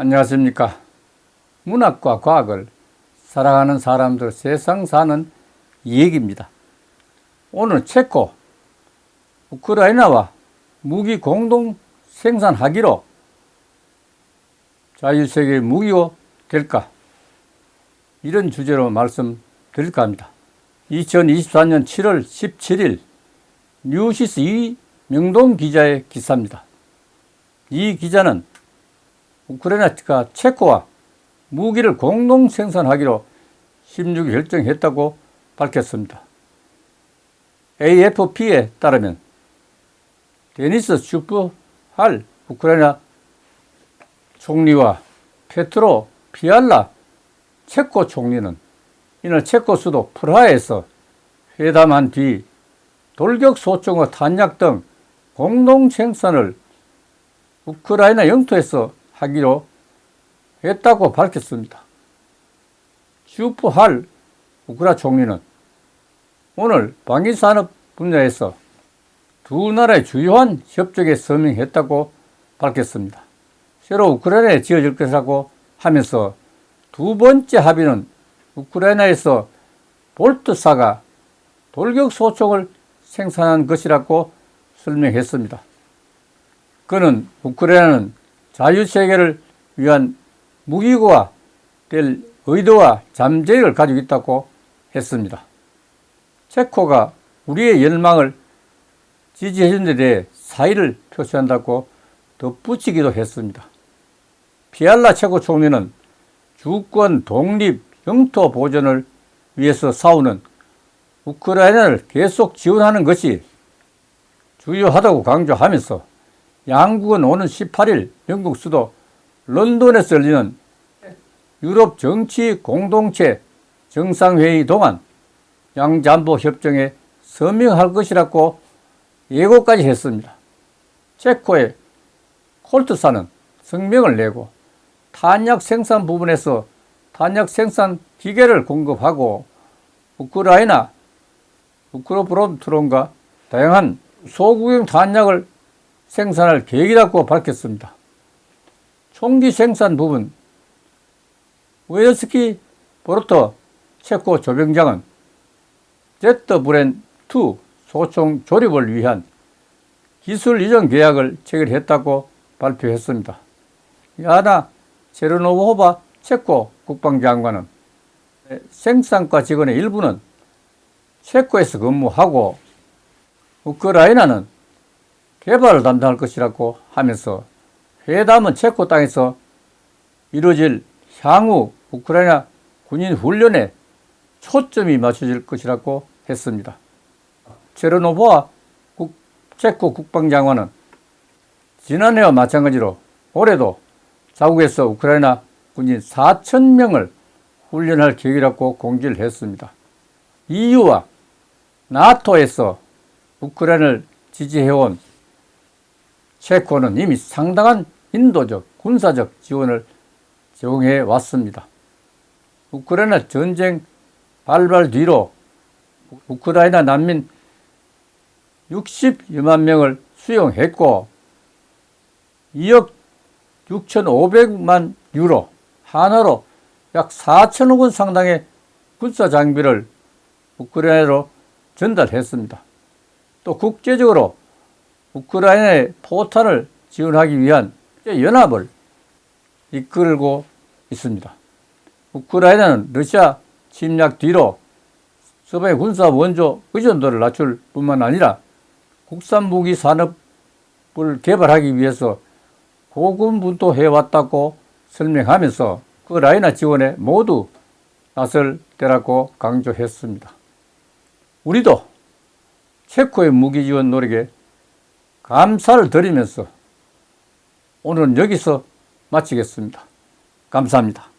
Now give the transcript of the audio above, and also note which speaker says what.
Speaker 1: 안녕하십니까. 문학과 과학을 사랑하는 사람들 세상 사는 얘기입니다. 오늘 체코, 우크라이나와 무기 공동 생산하기로 자율세계 무기고 될까? 이런 주제로 말씀드릴까 합니다. 2024년 7월 17일 뉴시스 이 명동 기자의 기사입니다. 이 기자는 우크라이나가 체코와 무기를 공동 생산하기로 16일 결정했다고 밝혔습니다. AFP에 따르면 데니스 슈프할 우크라이나 총리와 페트로 피알라 체코 총리는 이날 체코 수도 프라하에서 회담한 뒤 돌격 소총과 탄약 등 공동 생산을 우크라이나 영토에서 하기로 했다고 밝혔습니다. 슈프할 우크라 총리는 오늘 방위산업 분야에서 두 나라의 주요한 협정에 서명했다고 밝혔습니다. 새로 우크라이나에 지어질 것이라고 하면서 두 번째 합의는 우크라이나에서 볼트사가 돌격 소총을 생산한 것이라고 설명했습니다. 그는 우크라이나는 자유세계를 위한 무기고가 될 의도와 잠재력을 가지고 있다고 했습니다. 체코가 우리의 열망을 지지해준 데 대해 사의를 표시한다고 덧붙이기도 했습니다. 피알라 체코 총리는 주권, 독립, 영토 보존을 위해서 싸우는 우크라이나를 계속 지원하는 것이 주요하다고 강조하면서 양국은 오는 18일 영국 수도 런던에서 열리는 유럽 정치 공동체 정상회의 동안 양잠보 협정에 서명할 것이라고 예고까지 했습니다. 체코의 콜트사는 성명을 내고 탄약 생산 부분에서 탄약 생산 기계를 공급하고 우크라이나 우크로프롬트론과 다양한 소구경 탄약을 생산할 계획이라고 밝혔습니다. 총기 생산 부분 웨스키 보르터 체코 조병장은 제트 브랜 2 소총 조립을 위한 기술 이전 계약을 체결했다고 발표했습니다. 야나 체르노호바 체코 국방장관은 생산과 직원의 일부는 체코에서 근무하고 우크라이나는 개발을 담당할 것이라고 하면서 회담은 체코 땅에서 이루어질 향후 우크라이나 군인 훈련에 초점이 맞춰질 것이라고 했습니다. 체르노보와 국, 체코 국방장관은 지난해와 마찬가지로 올해도 자국에서 우크라이나 군인 4천 명을 훈련할 계획이라고 공지를 했습니다. EU와 나토에서 우크라이나를 지지해온 체코는 이미 상당한 인도적, 군사적 지원을 제공해 왔습니다. 우크라이나 전쟁 발발 뒤로 우크라이나 난민 60여만 명을 수용했고 2억 6,500만 유로, 하나로 약 4천억 원 상당의 군사 장비를 우크라이나로 전달했습니다. 또 국제적으로 우크라이나의 포탄을 지원하기 위한 연합을 이끌고 있습니다. 우크라이나는 러시아 침략 뒤로 서방의 군사 원조 의존도를 낮출 뿐만 아니라 국산 무기 산업을 개발하기 위해서 고군분투해왔다고 설명하면서 그 라이나 지원에 모두 나설 때라고 강조했습니다. 우리도 체코의 무기 지원 노력에 감사를 드리면서 오늘은 여기서 마치겠습니다. 감사합니다.